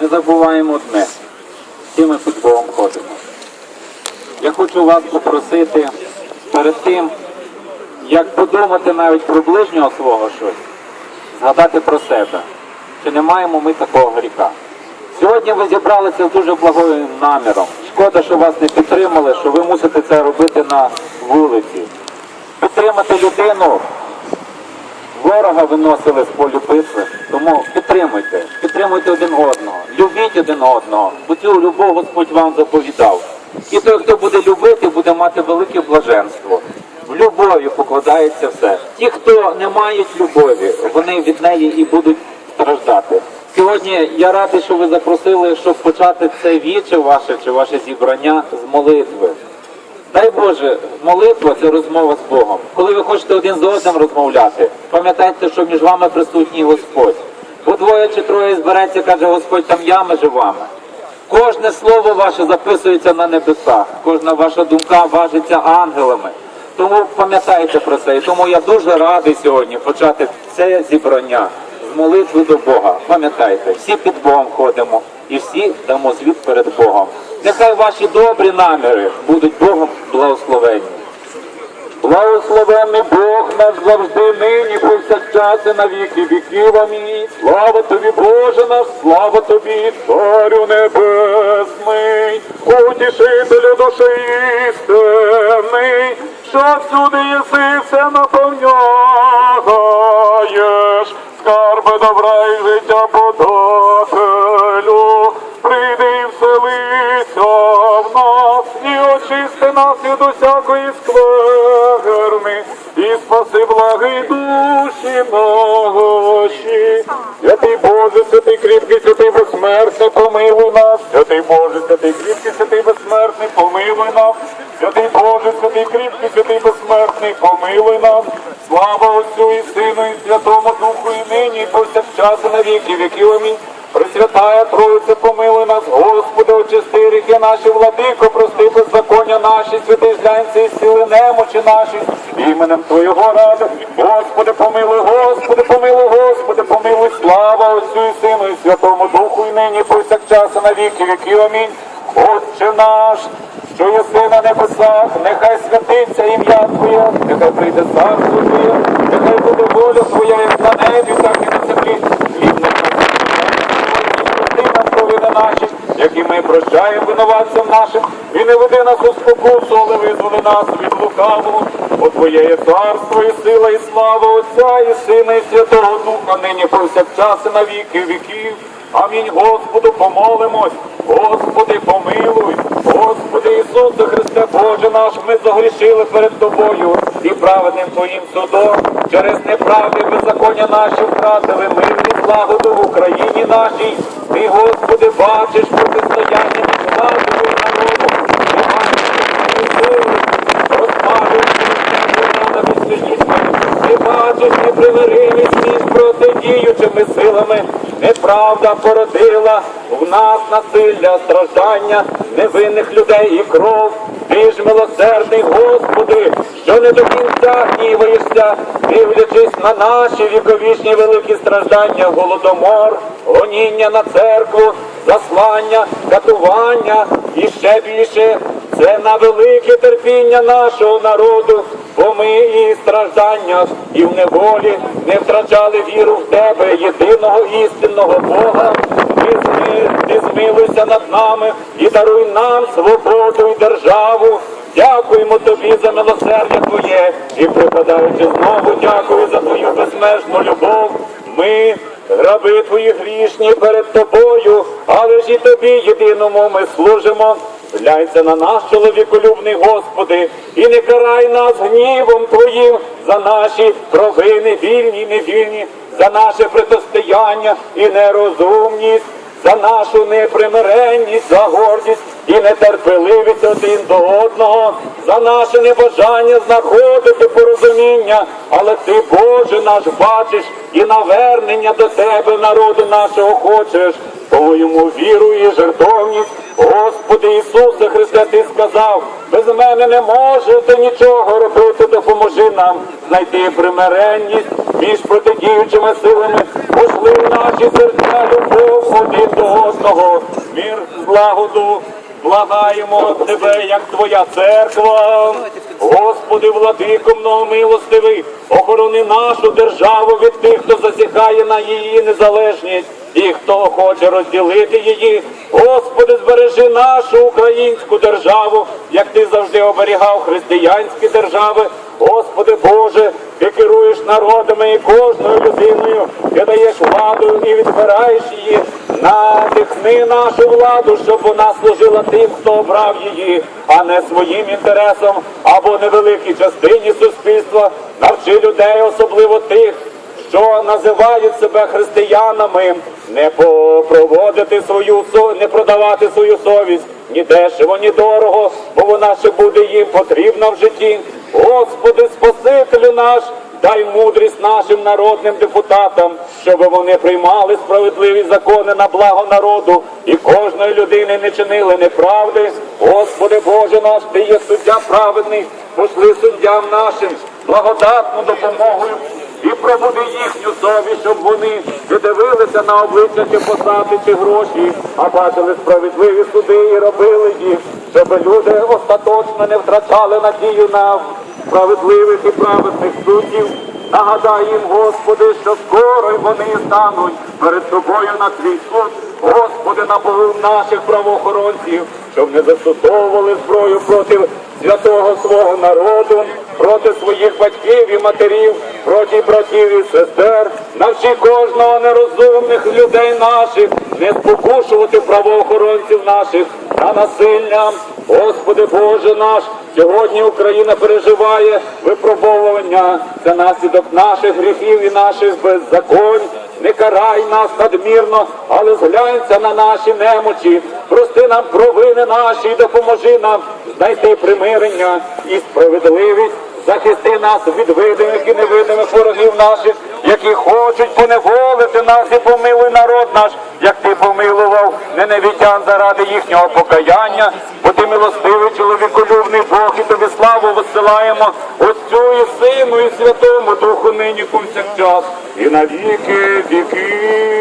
Ми забуваємо одне. Всі ми під Богом ходимо. Я хочу вас попросити перед тим, як подумати навіть про ближнього свого щось, згадати про себе. Чи не маємо ми такого гріха? Сьогодні ви зібралися з дуже благою наміром. Шкода, що вас не підтримали, що ви мусите це робити на вулиці. Підтримати людину ворога виносили з полю битви. Тому підтримуйте, підтримуйте один одного, любіть один одного, бо цю любов Господь вам заповідав. І той, хто буде любити, буде мати велике блаженство. В любові покладається все. Ті, хто не мають любові, вони від неї і будуть страждати. Сьогодні я радий, що ви запросили, щоб почати це віче ваше чи ваше зібрання з молитви. Дай Боже, молитва це розмова з Богом. Коли ви хочете один з одним розмовляти, пам'ятайте, що між вами присутній Господь. Бо двоє чи троє збереться, каже Господь, там я між вами. Кожне слово ваше записується на небесах, кожна ваша думка важиться ангелами. Тому пам'ятайте про це. І тому я дуже радий сьогодні почати це зібрання з молитви до Бога. Пам'ятайте, всі під Богом ходимо і всі дамо звіт перед Богом. Нехай ваші добрі наміри будуть Богом благословенні. Благословенний Бог наш завжди нині, повсякчас і на віки віків. Амінь. Слава тобі, Боже наш, слава тобі, Царю Небесний, утішителю душі істини, що всюди єси все наповняєш, скарби добра і життя подателю, благи душі наші. Святий Боже, святий кріпкий, святий безсмертний, помилуй нас. Святий Боже, святий кріпкий, святий безсмертний, помилуй нас. Святий Боже, святий кріпкий, святий безсмертний, помилуй нас. Слава Отцю і Сину, і Святому Духу, і нині, і повсякчас, і на віки віків. Амінь. Пресвятая Троїця, помилуй нас, Господи, очисти гріхи наші, владико, немочі наші, іменем Твоєго ради. Господи, помилуй, Господи, помилуй, Господи, помилуй, слава Отцю і Сину, і Святому Духу, і нині, і повсякчас, і на віки віки. Амінь. Отче наш, що єси на небесах, нехай святиться ім'я Твоє, нехай прийде царство Твоє, нехай буде воля Твоя, як на небі, так і на землі. Хліб наш Прости нам провини наші, які ми винуватцям нашим, і не веди нас у спокусу, але визволи нас від лукавого. Бо Твоє царство, і сила, і слава Отця, і Сина, і Святого Духа, нині повсякчас і на віки віків. Амінь. Господу помолимось, Господи, помилуй, Господи Ісусе Христе, Боже наш, ми загрішили перед Тобою і праведним Твоїм судом. Через неправди беззаконня наші втратили мир і злагоду в Україні нашій. Ти, Господи, бачиш протистояння протидіючими силами. Неправда породила в нас насилля, страждання невинних людей і кров. Ти ж милосердний, Господи, що не до кінця гніваєшся, дивлячись на наші віковічні великі страждання, голодомор, гоніння на церкву, заслання, катування і ще більше. Це на велике терпіння нашого народу, бо ми і в стражданнях, і в неволі не втрачали віру в тебе, єдиного істинного Бога. Ти, зми, ти змилуйся над нами і даруй нам свободу і державу. Дякуємо тобі за милосердя Твоє і припадаючи знову, дякую за твою безмежну любов. Ми, раби твої грішні перед тобою, але ж і тобі єдиному ми служимо. Згляйся на нас, чоловіколюбний Господи, і не карай нас гнівом Твоїм за наші провини, вільні і невільні, за наше протистояння і нерозумність, за нашу непримиренність, за гордість і нетерпеливість один до одного, за наше небажання знаходити порозуміння, але ти, Боже наш, бачиш і навернення до тебе, народу нашого хочеш, твоєму віру і жертовність. Господи Ісусе Христе, Ти сказав, без мене не можете нічого робити, допоможи нам знайти примиренність між протидіючими силами, пошли наші серця любов один до одного, мір злагоду. Благаємо тебе, як твоя церква. Господи, владико многомилостивий, охорони нашу державу від тих, хто засікає на її незалежність, і хто хоче розділити її. Господи, збережи нашу українську державу, як ти завжди оберігав християнські держави. Господи Боже, ти керуєш народами і кожною людиною, ти даєш владу і відбираєш її. Надихни нашу владу, щоб вона служила тим, хто обрав її, а не своїм інтересам або невеликій частині суспільства. Навчи людей, особливо тих, що називають себе християнами, не проводити свою не продавати свою совість ні дешево, ні дорого, бо вона ще буде їм потрібна в житті. Господи, Спасителю наш, дай мудрість нашим народним депутатам, щоб вони приймали справедливі закони на благо народу і кожної людини не чинили неправди. Господи Боже наш, ти є суддя праведний, пошли суддям нашим благодатну допомогою і пробуди їхню совість, щоб вони не дивилися на обличчя чи посади, чи гроші, а бачили справедливі суди і робили їх, щоб люди остаточно не втрачали надію на справедливих і праведних суддів. Нагадай їм, Господи, що скоро вони стануть перед тобою на твій суд. Господи, наповив наших правоохоронців, щоб не застосовували зброю проти святого свого народу, проти своїх батьків і матерів, проти братів і сестер. Навчи кожного нерозумних людей наших не спокушувати правоохоронців наших на насилля. Господи Боже наш, сьогодні Україна переживає випробовування. Це наслідок наших гріхів і наших беззаконь. Не карай нас надмірно, але зглянься на наші немочі. Прости нам провини наші допоможи нам знайти примирення і справедливість. Захисти нас від видимих і невидимих ворогів наших, які хочуть поневолити нас і помилуй народ наш, як ти помилував неневітян заради їхнього покаяння, ти милостивий чоловіколюбний Бог, і тобі славу висилаємо Отцю і Сину, і Святому Духу нині повсякчас, і на віки.